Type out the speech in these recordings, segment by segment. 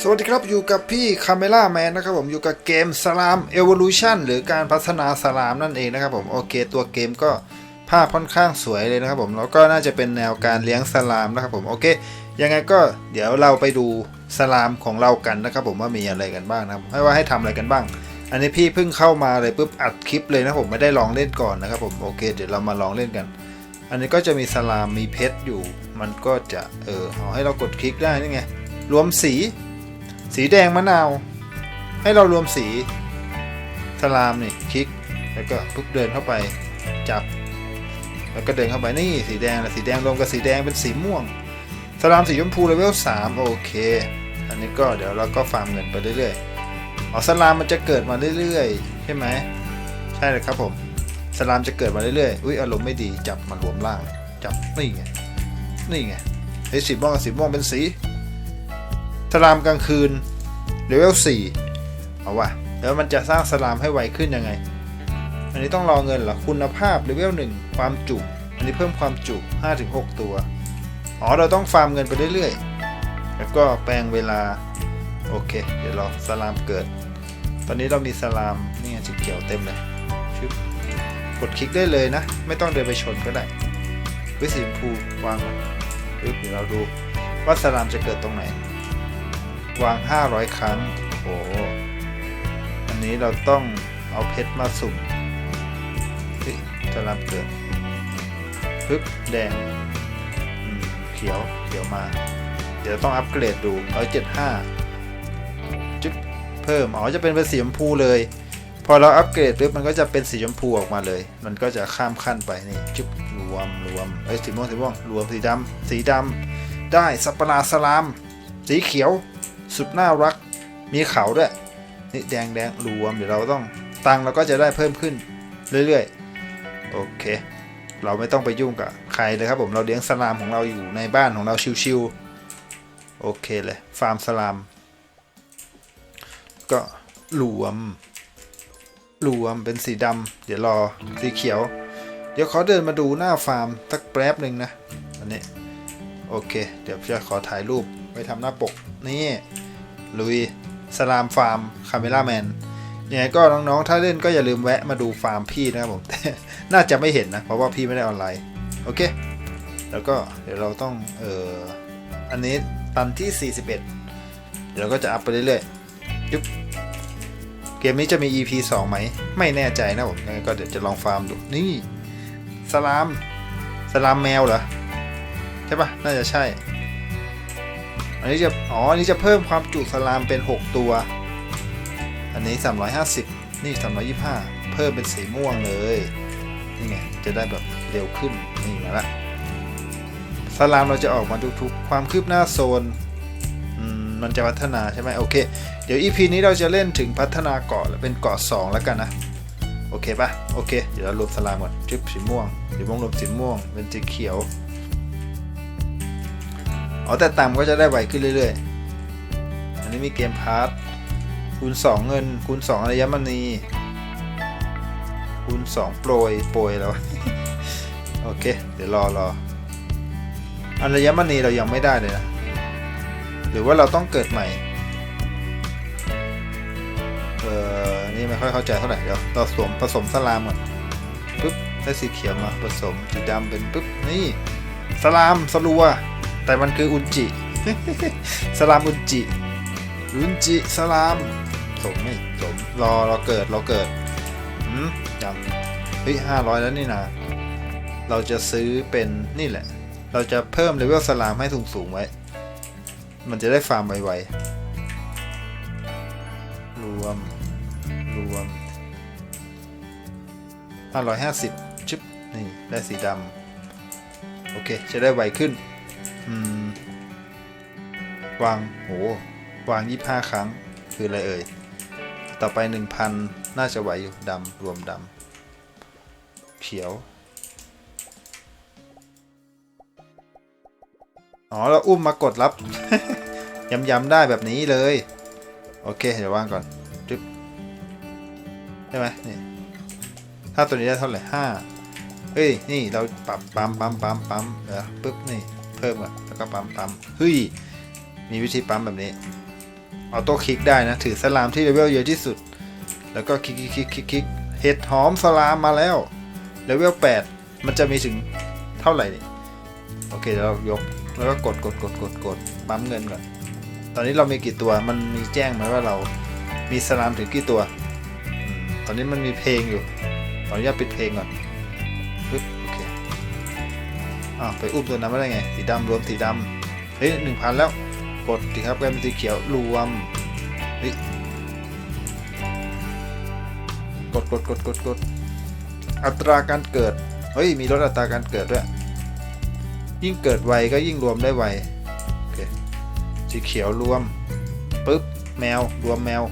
สวัสดีครับอยู่กับพี่คาเมล่าแมนนะครับผมอยู่กับเกมสลามเอว l u ชันหรือการพัฒนาสลามนั่นเองนะครับผมโอเค ตัวเกมก็ภาพค่อนข้างสวยเลยนะครับผมแล้วก็น่าจะเป็นแนวการเลี้ยงสลามนะครับผมโอเค ยังไงก็เดี๋ยวเราไปดูสลามของเรากันนะครับผมว่ามีอะไรกันบ้างนะครับให้ว่าให้ทำอะไรกันบ้าง อันนี้พี่เพิ่งเข้ามาเลยปุ๊บอัดคลิปเลยนะผมไม่ได้ลองเล่นก่อนนะครับผมโอเค เดี๋ยวเรามาลองเล่นกัน อันนี้ก็จะมีสลามมีเพชรอยู่ มันก็จะเออเอาให้เรากดคลิกได้นี่ไง รวมสี สีแดงมะนาว ให้เรารวมสีสลามนี่คลิก แล้วก็ปุ๊บเดินเข้าไปจับ แล้วก็เดินเข้าไปนี่สีแดงนะสีแดงรวมกับสีแดงเป็นสีม่วงสลามสีชมพูเลเวล3โอเค อันนี้ก็เดี๋ยวเราก็ฟาร์มเงินไปเรื่อยๆอ๋อสลามมันจะเกิดมาเรื่อยๆใช่ไหมใช่เลยครับผมสลามจะเกิดมาเรื่อยๆอุ้ยอารมณ์ไม่ดีจับมารวมล่างจับนี่ไงนี่ไงเฮ้สีม่วงกับสีม่วงเป็นสี ลามกลางคืนเลเวล4เอาวะแล้วมันจะสร้างสลามให้ไวขึ้นยังไง อันนี้ต้องรอเงินเหรอ คุณภาพเลเวล1ความจุ อันนี้เพิ่มความจุ 5-6 ตัว อ๋อ เราต้องฟาร์มเงินไปเรื่อยๆ แล้วก็แปลงเวลา โอเค เดี๋ยวรอสลามเกิด ตอนนี้เรามีสลามนี่ไงสีเขียวเต็มเลยชึบกดคลิกได้เลยนะ ไม่ต้องเดินไปชนก็ได้วิสีชมพูวางไว้ปึ๊บเดี๋ยวเราดูว่าสลามจะเกิดตรงไหน วาง 500 ครั้ง โอ้โหอันนี้เราต้องเอาเพชรมาสุ่มเฮ้ยสลามเกิดปึ๊บแดงเขียวเขียวมา เดี๋ยวต้องอัปเกรดดูร้อยเจ็ดห้าจุดเพิ่ม อ๋อ จะเป็นเป็นสีชมพูเลย พอเราอัปเกรดปุ๊บมันก็จะเป็นสีชมพูออกมาเลย มันก็จะข้ามขั้นไปนี่จุ๊บรวมรวมเอ้ยสีม่วงสีม่วงรวมสีดำสีดำได้สัปปะลาสลาม สีเขียว สุดน่ารัก มีเขาด้วย นี่แดงแดงรวมเดี๋ยวเราต้องตังเราก็จะได้เพิ่มขึ้นเรื่อยๆ โอเค เราไม่ต้องไปยุ่งกับใครเลยครับผม เราเลี้ยงสลามของเราอยู่ในบ้านของเราชิวๆ โอเคเลย ฟาร์มสลาม ก็รวม รวมเป็นสีดำ เดี๋ยวรอสีเขียว เดี๋ยวขอเดินมาดูหน้าฟาร์มสักแป๊บหนึ่งนะ อันนี้ โอเค เดี๋ยวจะขอถ่ายรูป ไปทำหน้าปก นี่ลุยสลามฟาร์มคาเมล่าแมนยังไงก็น้องๆ ถ้าเล่นก็อย่าลืมแวะมาดูฟาร์มพี่นะครับผมน่าจะไม่เห็นนะ เพราะว่าพี่ไม่ได้ออนไลน์ โอเค แล้วก็เดี๋ยวเราต้องเอ่ออันนี้ตันที่ 41 เดี๋ยวก็จะอัพไปเรื่อยๆยุบเกมนี้จะมี EP 2 ไหม ไม่แน่ใจนะผมยังไงก็เดี๋ยวจะลองฟาร์มดู นี่สลามสลามแมวเหรอ ใช่ปะน่าจะใช่ อันนี้จะอ๋ออันนี้จะเพิ่มความจุสลามเป็น 6 ตัว อันนี้ 350 นี่ 325 เพิ่มเป็นสีม่วงเลยนี่ไงจะได้แบบเร็วขึ้นนี่มาละสลามเราจะออกมาทุกๆ ความคืบหน้าโซนมมันจะพัฒนาใช่ไหมโอเค เดี๋ยว EP นี้เราจะเล่นถึงพัฒนาเกาะเป็นเกาะ2แล้วกันนะ โอเคปะโอเค เดี๋ยวเรารวมสลามก่อนจึ๊บสีม่วงสีม่วงรวมสีม่วงเป็นสีเขียว อ๋อแต่ต่ำก็จะได้ไวขึ้นเรื่อยๆ อันนี้มีเกมพาร์ทคูณ 2 เงิน คูณ 2อารยมณี คูณ 2 โปรยโปรยแล้ว โอเค เดี๋ยวรอรออารยมณีเรายังไม่ได้เลยนะ หรือว่าเราต้องเกิดใหม่ เออนี่ไม่ค่อยเข้าใจเท่าไหร่ เดี๋ยวเราสวมผสมสลามก่อนปุ๊บได้สีเขียวมาผสมสีดำเป็นปุ๊บนี่สลามสลัว แต่มันคืออุนจิ สลามอุนจิ อุนจิสลาม สมไม่สมรอเราเกิดเราเกิดอืมยังเฮ้ยห้าร้อยแล้วนี่นะ เราจะซื้อเป็นนี่แหละ เราจะเพิ่มเลเวลสลามให้สูงสูงไว้ มันจะได้ฟาร์มไวๆ รวม รวม550ชึบนี่ ได้สีดำ โอเค จะได้ไวขึ้น อืมวางโหวาง25ครั้ง คืออะไรเอ่ย ต่อไป1,000น่าจะไหวอยู่ดำรวมดำเขียว อ๋อเราอุ้มมากดรับ ย้ำๆได้แบบนี้เลย โอเค เดี๋ยววางก่อนจึ๊บใช่ไหมนี่ถ้าตัวนี้ได้เท่าไหร่ห้าเฮ้ย นี่เราปรับปั๊มปั๊มปั๊มปั๊มเดี๋ยวปึ๊บ นี่ เพิ่มก่อนแล้วก็ปั๊มปั๊มเฮ้ยมีวิธีปั๊มแบบนี้ออโต้คลิกได้นะ ถือสลามที่เลเวลเยอะที่สุด แล้วก็คลิกคลิกคลิกคลิกเห็ดหอมสลามมาแล้วเลเวล8มันจะมีถึงเท่าไหร่นี่โอเคเดี๋ยวเรายกแล้วก็กดกดกดกดกดปั๊มเงินก่อน ตอนนี้เรามีกี่ตัว มันมีแจ้งไหมว่าเรามีสลามถึงกี่ตัว ตอนนี้มันมีเพลงอยู่ขออนุญาตปิดเพลงก่อน อ้าวไปอุ้มตัวนั้นไม่ได้ไง สีดำรวมสีดำเฮ้ยหนึ่งพันแล้ว กดดีครับกลายเป็นสีเขียวรวมเฮ้ยกดกดกดกดกดอัตราการเกิด เฮ้ย มีลดอัตราการเกิดด้วย ยิ่งเกิดไวก็ยิ่งรวมได้ไวโอเคสีเขียวรวมปึ๊บแมวรวมแมว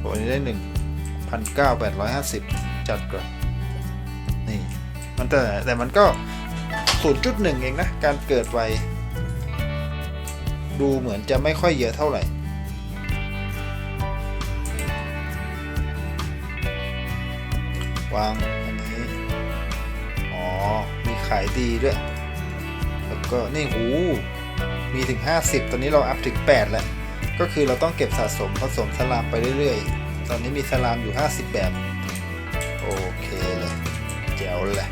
โอ้ยได้หนึ่งพันเก้าแปดร้อยห้าสิบจัดก่อน มันแต่แต่มันก็ 0.1 เองนะ การเกิดไว ดูเหมือนจะไม่ค่อยเยอะเท่าไหร่วางอันนี้ อ๋อ มีขายดีด้วย แล้วก็นี่หู มีถึง 50 ตอนนี้เราอัพถึง 8 แล้ว ก็คือเราต้องเก็บสะสมผสมสลามไปเรื่อยๆ ตอนนี้มีสลามอยู่ 50 แบบ โอเคเลยแจ๋วเลย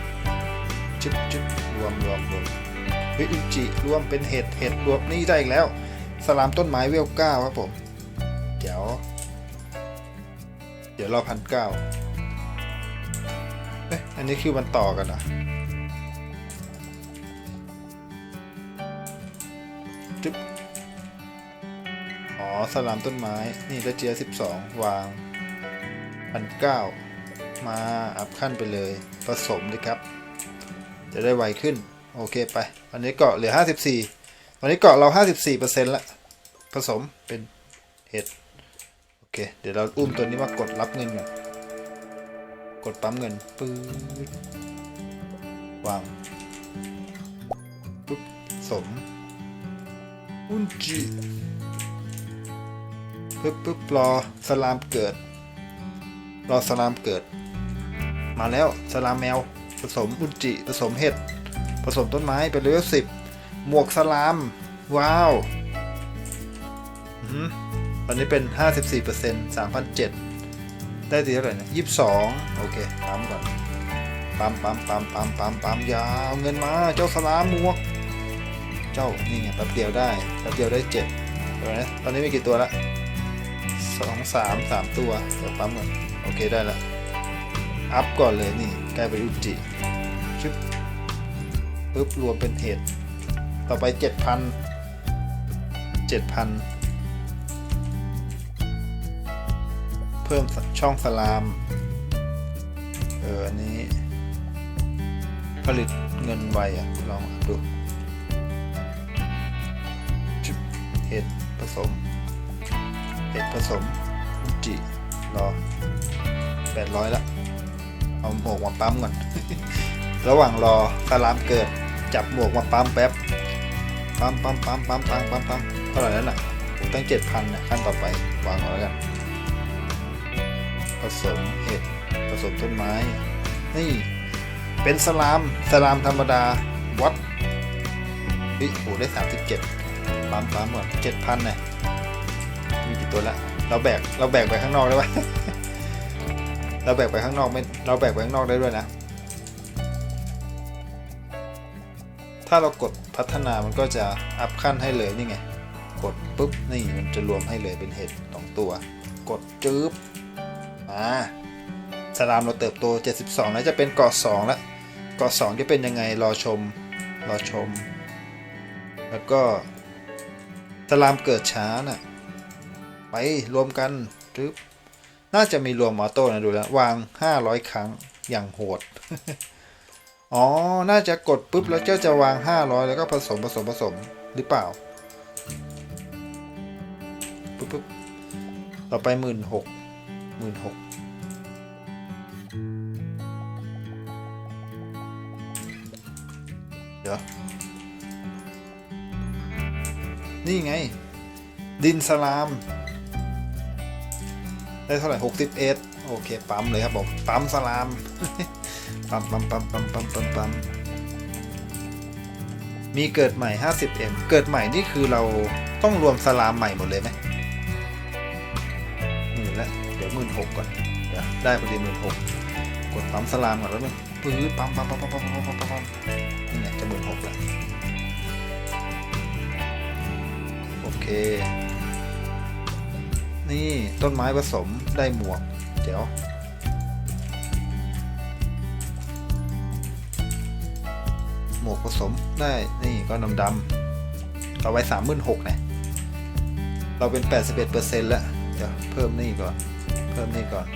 จุดจุดรวมรวมรวมเฮ้ยอุจิรวมเป็นเห็ดเห็ดรวมนี่ได้อีกแล้ว สลามต้นไม้เวลเก้าครับผม เดี๋ยว เดี๋ยวรอพันเก้าเอ๊ะอันนี้คือมันต่อกันอะจุ๊บอ๋อสลามต้นไม้ นี่ได้เจียสิบสองวางพันเก้ามาอัพขั้นไปเลย ผสมเลยครับ จะได้ไวขึ้น โอเคไปอันนี้เกาะเหลือ 54 ตอนนี้เกาะเรา 54%ละผสมเป็นเห็ดโอเค เดี๋ยวเราอุ้มตัวนี้มากดรับเงินก่อนกดปั๊มเงินปื๊ดวางปุ๊บสมอุนจิปึ๊บปึ๊บรอสลามเกิด รอสลามเกิด มาแล้วสลามแมว ผสมอุนจิผสมเห็ด ผสมต้นไม้เป็นเลเวลสิบหมวกสลาม ว้าวอือหือตอนนี้เป็น 54% 3,007ได้ทีเท่าไหร่นะ22 โอเคปั๊มก่อนปั๊มปั๊มปั๊มปั๊มปั๊มปั๊มยาวเงินมา เจ้าสลามหมวก เจ้า นี่ไงแป๊บเดียวได้แป๊บเดียวได้7เดี๋ยวนะตอนนี้มีกี่ตัวละสองสามสามตัวเดี๋ยวปั๊มก่อนโอเคได้ล้วอัพก่อนเลยนี่กลายเป็นอุจิ ชึบปึ๊บรวมเป็นเห็ดต่อไปเจ็ดพันเจ็ดพันเพิ่มช่องสลาม เอออันนี้ ผลิตเงินไวอะ ลองดูชึบเห็ดผสม เห็ดผสมอุจิรอแปดร้อยละเอาหมวกมาปั๊มก่อน ระหว่างรอสลามเกิดจับหมวกมาปั๊มแป๊บปั๊มปั๊มปั๊มปั๊มปั๊มปั๊มปั๊มเท่าไหร่แล้วน่ะผมตั้งเจ็ดพันนะขั้นต่อไปวางก่อนแล้วกัน ผสมเห็ดผสมต้นไม้นี่เป็นสลามสลามธรรมดาวัดเฮ้ยโหได้สามสิบเจ็ดปั๊มปั๊มก่อนเจ็ดพันน่ะมีกี่ตัวละเราแบกเราแบกไปข้างนอกได้ไหมเราแบกไปข้างนอกไม่เราแบกไปข้างนอกได้ด้วยนะ ถ้าเรากดพัฒนามันก็จะอัพขั้นให้เลยนี่ไง กดปุ๊บนี่มันจะรวมให้เลยเป็นเห็ดสองตัว กดจึ๊บมาสลามเราเติบโต 72 แล้วจะเป็นเกาะ2แล้วเกาะ2จะเป็นยังไงรอชมรอชม แล้วก็สลามเกิดช้าน่ะไปรวมกันจึ๊บน่าจะมีรวมออโต้นะดูแล้ววาง 500 ครั้งอย่างโหด อ๋อ น่าจะกดปุ๊บแล้วเจ้าจะวาง 500 แล้วก็ผสมผสมผสมหรือเปล่า ปุ๊บปุ๊บต่อไปหมื่นหกหมื่นหกเดี๋ยว นี่ไง ดินสลาม ได้เท่าไหร่หกสิบเอ็ดโอเค ปั๊มเลยครับผม ปั๊มสลาม ปั๊มปั๊มปั๊มปั๊มปั๊มปั๊มปัมมีเกิดใหม่ห้าสิบเอ็มเกิดใหม่นี่คือเราต้องรวมสลามใหม่หมดเลยไหมหมื่นละเดี๋ยวหมื่นหกก่อนเดี๋ยวได้พอดีหมื่นหกกดปั๊มสลามก่อนแล้วนึงปื้อปั๊มปั๊มปั๊มปั๊มปั๊มปั๊มปั๊มนี่ไงจะหมื่นหกละโอเค นี่ต้นไม้ผสมได้หมวก เดี๋ยว วกผสมได้นี่ก็ดำดำเอาไว้สามหมื่นหกนะเราเป็นแปดสิบเอ็ดเปอร์เซ็นต์แล้วเดี๋ยวเพิ่มนี่ก่อน เพิ่มนี่ก่อน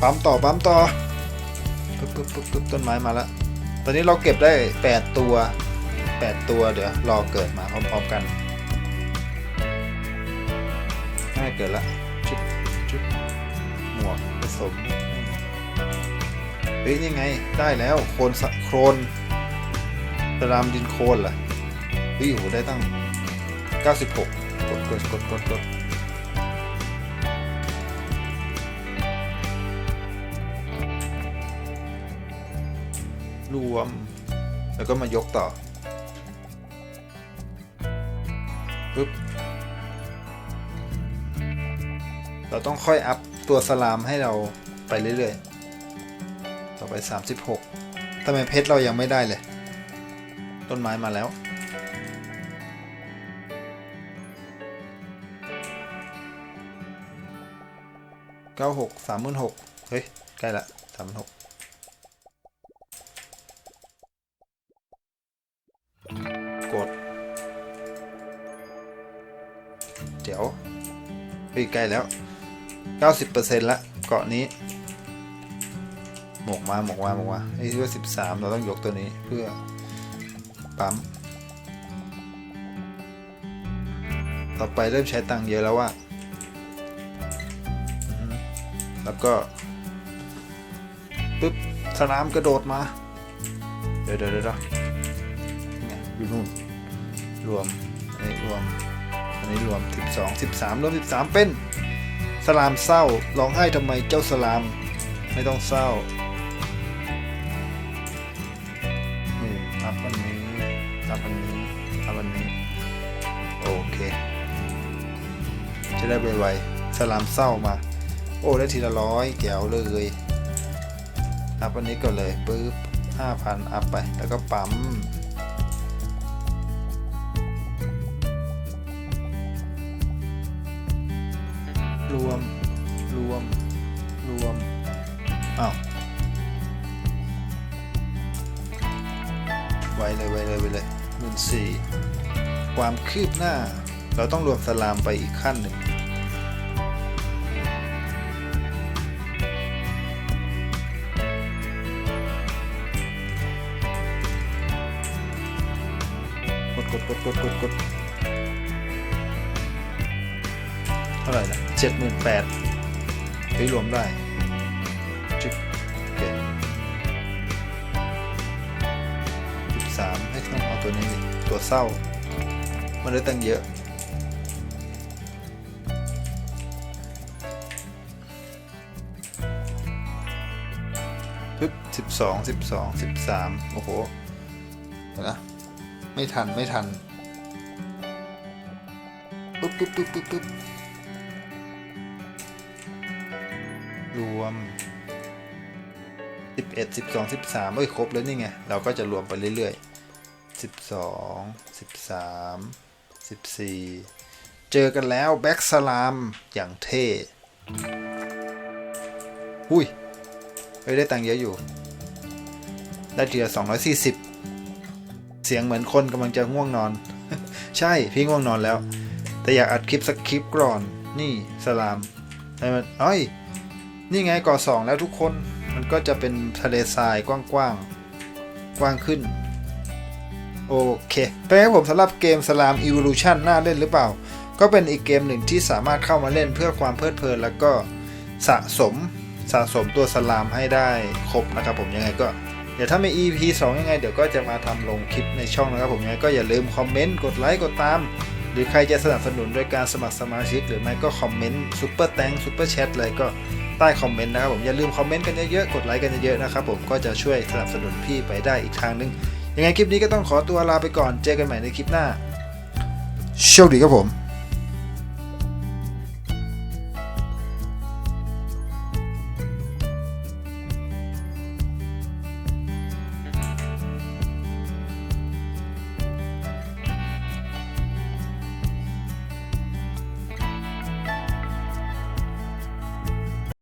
ปั๊มต่อปั๊มต่อปึ๊บปึ๊บปึ๊บปึ๊บต้นไม้มาแล้ว ตอนนี้เราเก็บได้แปดตัวแปดตัวเดี๋ยวรอเกิดมาพร้อมๆกันน่าเกิดละ สม เฮ้ยยังไง ได้แล้วโคลนสะโครนสลามดินโคลนล่ะเฮ้ยโหได้ตั้ง 96 กดกดกดกดกดรวม แล้วก็มายกต่อปึ๊บเราต้องค่อยอัพ ตัวสลามให้เราไปเรื่อยๆ ต่อไป 36ทำไมเพชรเรายังไม่ได้เลย ต้นไม้มาแล้ว96 36,000เฮ้ย ใกล้ละ36,000กด เดี๋ยวเฮ้ยใกล้แล้ว 90%ละเกาะนี้ หมกมาหมกมาหมกมาไอ้ที่ว่า13 เราต้องยกตัวนี้เพื่อปั๊ม ต่อไปเริ่มใช้ตังค์เยอะแล้วว่าแล้วก็ปึ๊บสนามกระโดดมา เดี๋ยวเดี๋ยวเดี๋ยวนี่ไงอยู่นู่นรวม อันนี้รวม อันนี้รวม 12 13รวม 13 เป็น สลามเศร้าร้องไห้ทำไมเจ้าสลาม ไม่ต้องเศร้าอืมอัพอันนี้อัพอันนี้อัพอันนี้ โอเค จะได้ไวๆสลามเศร้ามา โอ้ได้ทีละร้อยแก้วเลยอัพอันนี้ก่อนเลยปึ๊บ5,000อัพไปแล้วก็ปั๊ม อ้าวไวเลยไวเลยไวเลยหมื่นสี่ความคืบหน้า เราต้องรวมสลามไปอีกขั้นหนึ่งกดกดกดกดกดกดเท่าไหร่นะเจ็ดหมื่นแปดไปรวมได้ ตัวนี้ตัวเศร้า มันได้ตั้งเยอะ ปึ๊บสิบสองสิบสองสิบสามโอ้โหเดี๋ยวนะไม่ทันไม่ทัน ปึ๊บปึ๊บปึ๊บปึ๊บปึ๊บรวม11 12 13เอ้ยครบแล้วนี่ไง เราก็จะรวมไปเรื่อยๆ 12 13 14เจอกันแล้วแบ็กสลามอย่างเท่หุ้ยเฮ้ยได้ตังค์เยอะอยู่ ได้ทีละ240เสียงเหมือนคนกำลังจะง่วงนอน ใช่พี่ง่วงนอนแล้ว แต่อยากอัดคลิปสักคลิปก่อน นี่สลามให้มันอ้ยนี่ไงก่อสองแล้วทุกคนมันก็จะเป็นทะเลทรายกว้างๆกว้างขึ้น โอเคเป็นไงผมสำหรับเกมสลาม Evolution น่าเล่นหรือเปล่า ก็เป็นอีกเกมหนึ่งที่สามารถเข้ามาเล่นเพื่อความเพลิดเพลิน แล้วก็สะสมสะสมตัวสลามให้ได้ครบนะครับผมยังไงก็เดี๋ยวถ้ามี EP 2 ยังไง เดี๋ยวก็จะมาทำลงคลิปในช่องนะครับผมยังไงก็อย่าลืมคอมเมนต์กดไลค์กดตาม หรือใครจะสนับสนุนโดยการสมัครสมาชิก หรือไม่ก็คอมเมนต์ซุปเปอร์แตงซุปเปอร์แชทเลยก็ใต้คอมเมนต์นะครับผมอย่าลืมคอมเมนต์กันเยอะๆกดไลค์กันเยอะๆนะครับผมก็จะช่วยสนับสนุนพี่ไปได้อีกทางหนึง ยังไงคลิปนี้ก็ต้องขอตัวลาไปก่อน เจอกันใหม่ในคลิปหน้า โชคดีครับผม